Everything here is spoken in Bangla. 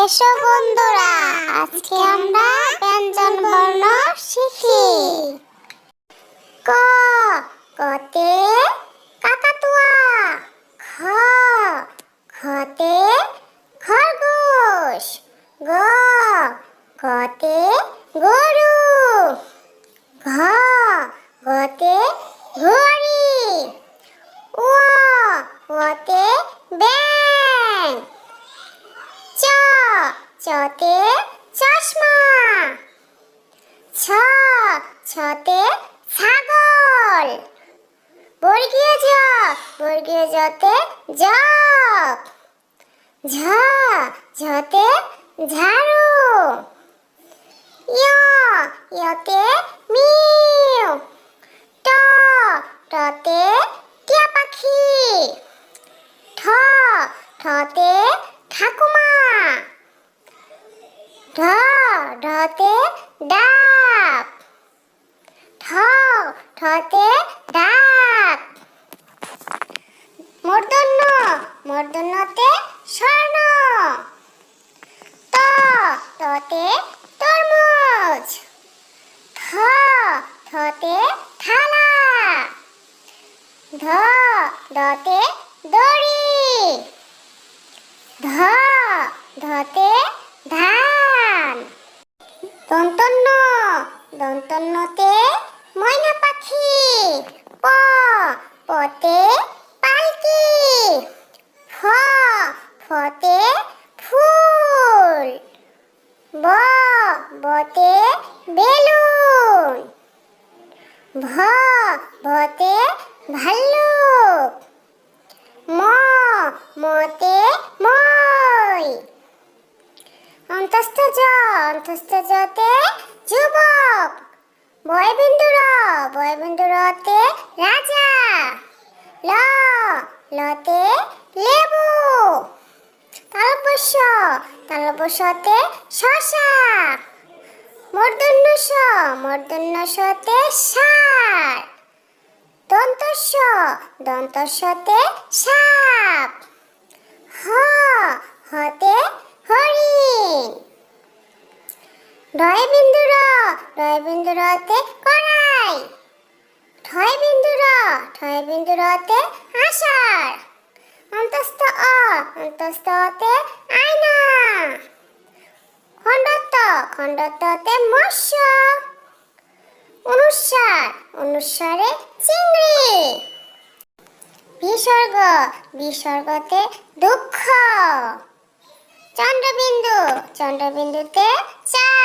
এসো বন্ধুরা, আজকে আমরা ব্যঞ্জন বর্ণ শিখি। ক, কতে কাকাতুয়া। খ খতে খরগোশ। গ গতে গরু। ঘ গতে ঘড়ি। বর্গীয় জতে জগ ঝ ঝতে ঝাড়ু। ইয় ইয়তে মিউ। ট টতে টিয়া পাখি। ঠ ঠতে ঠাকুমা। ঢ ঢতে ডাব। ঠ ঠতে ডাক থতে থালা। ধ ধতে দড়ি। ধ ধতে ধান। দন্তন্য দন্তন্যতে ময়না পাখি। প পতে পালকি। ফ ফতে ফুল। ব বতে বেলুন। ভ ভতে ভাল্লুক। ম, মতে মই। অন্তস্থ জ, অন্তস্থ জতে যুবক। বয়বিন্দুর, বয়বিন্দুরতে রাজা। ল, লতে লেবু। তালবস্য তালবস্যতে শশা। মূর্ধন্য স মূর্ধন্য সতে সার দন্তস্য দন্তস্যতে সাপ। হ, হতে হরিণ। ডয় বিন্দুর ডয় বিন্দুরতে কড়াই। ঠয় বিন্দুর ঠয় বিন্দুরতে আষাঢ়। অন্তস্থ অ অন্তস্থতে আয়না। খণ্ডত্ব খণ্ডত্বতে মৎস্য। অনুসার অনুসারে চিংড়ি। বিসর্গ বিসর্গতে দুঃখ। চন্দ্রবিন্দু চন্দ্রবিন্দুতে চা